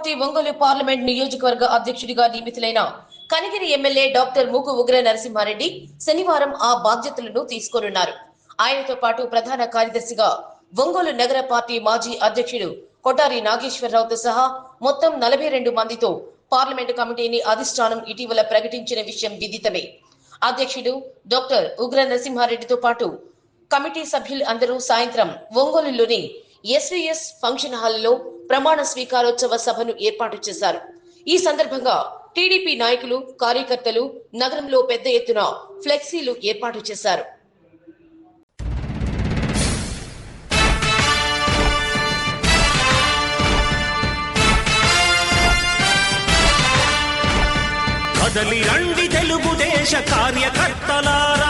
Party Ongole parliament నియోజకవర్గ అధ్యక్షుడిగా నియమితులైన కనిగిరి ఎమ్మెల్యే డాక్టర్ మూకు ఉగ్ర నరసింహారెడ్డి శనివారం ఆ బాధ్యతలను తీసుకోనున్నారు. ఆయనతో పాటు ప్రధాన కార్యదర్శిగా ఒంగోలు నగర పార్టీ మాజీ అధ్యక్షుడు కొటారి నాగేశ్వరరావుతో సహా మొత్తం నలభై రెండు మందితో పార్లమెంటు కమిటీని అధిష్టానం ఇటీవల ప్రకటించిన విషయం విదితమే. అధ్యక్షుడు డాక్టర్ ఉగ్ర నరసింహారెడ్డితో పాటు కమిటీ సభ్యులు అందరూ సాయంత్రం ఒంగోలులోని ఎస్వీఎస్ ఫంక్షన్ హాల్లో ప్రమాణ స్వీకారోత్సవ సభను ఏర్పాటు చేశారు. ఈ సందర్భంగా టీడీపీ నాయకులు కార్యకర్తలు నగరంలో పెద్ద ఎత్తున ఫ్లెక్సీలు ఏర్పాటు చేశారు. కదలి రండి తెలుగుదేశ కార్యకర్తలారా.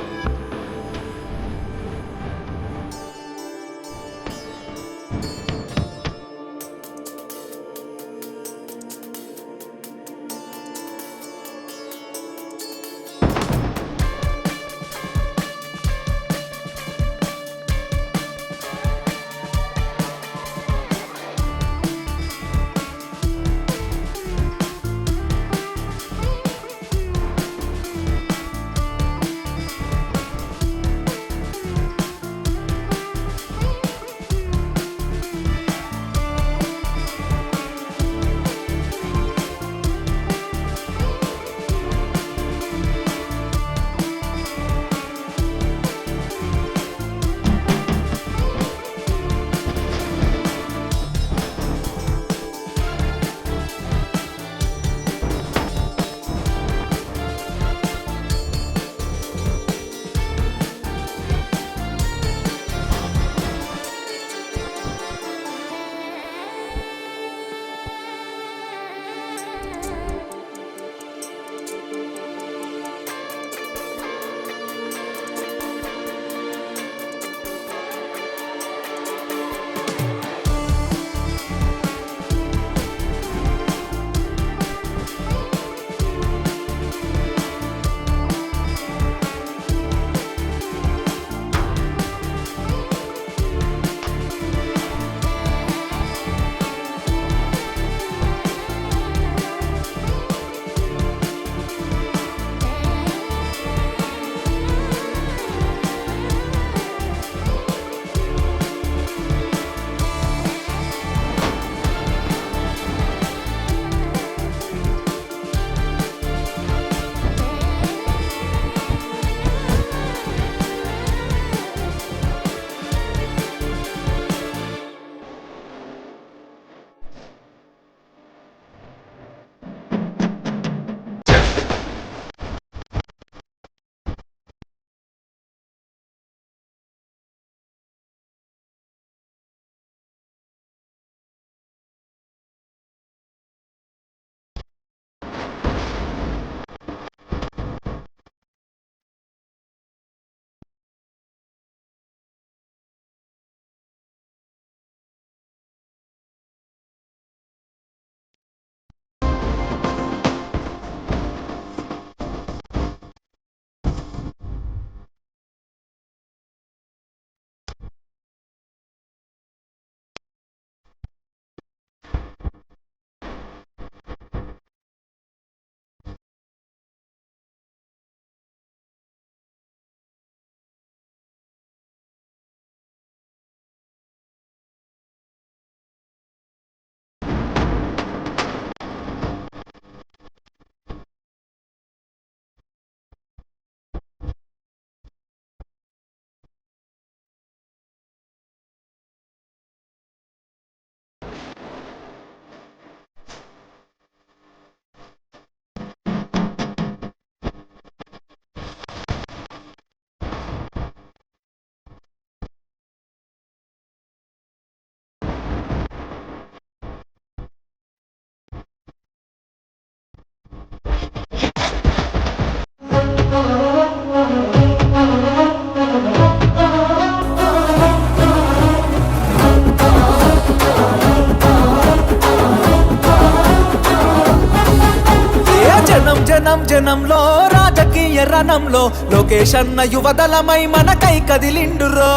జనంలో రాజకీయ రణంలో లోకేష్ అన్న యువదళమై మనకై కదిలిండురో.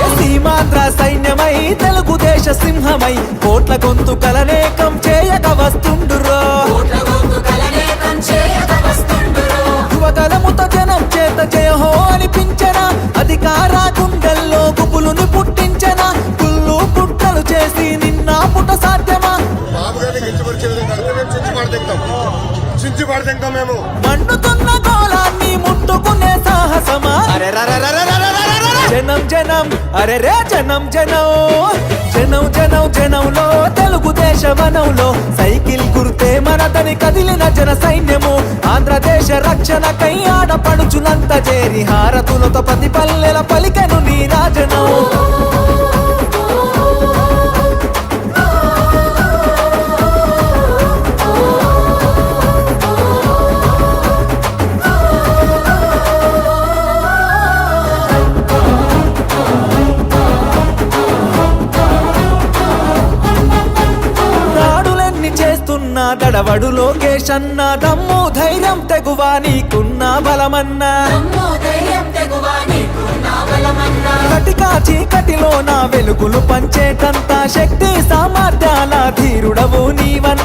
ఏ సీమాంధ్ర సైన్యమై తెలుగుదేశ సింహమై కోట్ల గొంతు కలనేకం చేయక వస్తుండురో. యువతలముత జనం చేత జయహో అనిపించన పడదింటాం మేము. మండుతున్న గోళాన్ని ముట్టుకునే సాహసమా? జనం జనం అరే రే జనం జనం. జనం జనం జనంలో తెలుగుదేశ వనంలో సైకిల్ గుర్తే మనదని కదిలిన జన సైన్యము. ఆంధ్రదేశ రక్షణకై ఆడపడుచులంత చేరి హారతులతో ప్రతి పల్లెల పలికెను నీ రాజనం. అన్న దమ్ము ధైర్యం తెగువా నీకున్న బలమన్నా. కటికా చీకటిలో నా వెలుగులు పంచేటంత శక్తి సామర్థ్యాల ధీరుడవు నీవన్.